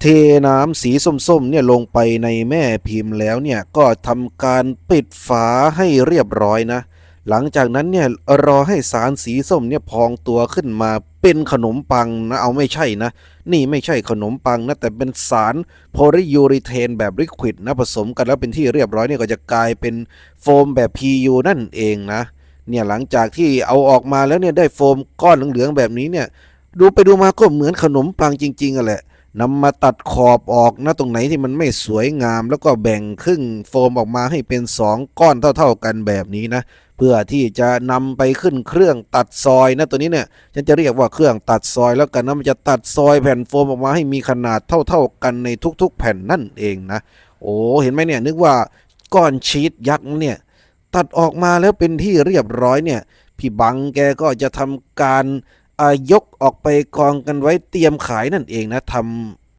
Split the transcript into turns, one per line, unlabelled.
เทน้ำสีส้มๆเนี่ยลงไปในแม่พิมพ์แล้วเนี่ยก็ทำการปิดฝาให้เรียบร้อยนะ หลังจากนั้นเนี่ยรอให้สารสีส้มเนี่ยพองตัวขึ้นมาเป็นขนมปังนะเอาไม่ใช่นะ นี่ไม่ใช่ขนมปังนะแต่เป็นสารโพลิยูริเทนแบบลิควิดนะผสมกันแล้วเป็นที่เรียบร้อยเนี่ยก็จะกลายเป็นโฟมแบบ PU นั่นเองนะเนี่ยหลังจากที่เอาออกมาแล้วเนี่ยได้โฟมก้อนเหลืองๆแบบนี้เนี่ยดูไปดูมาก็เหมือนขนมปังจริงๆอะแหละ นำมาตัดขอบออกนะตรงไหนที่มันไม่สวยงาม แล้วก็แบ่งครึ่งโฟมออกมาให้เป็นสองก้อนเท่า ๆกันแบบนี้นะ เพื่อที่จะนำไปขึ้นเครื่องตัดซอยนะตัวนี้เนี่ยฉันจะเรียกว่าเครื่องตัดซอยแล้วกันนะมันจะตัดซอยแผ่นโฟมออกมาให้มีขนาดเท่า ๆกันในทุก ๆ แผ่นนั่นเองนะ โอ้เห็นไหมเนี่ยนึกว่าก้อนชีสยักษ์เนี่ยตัดออกมาแล้วเป็นที่เรียบร้อยเนี่ยพี่บังแกก็จะทำการ ยกออกไปกองกันไว้เตรียมขายนั่นเองนะทำ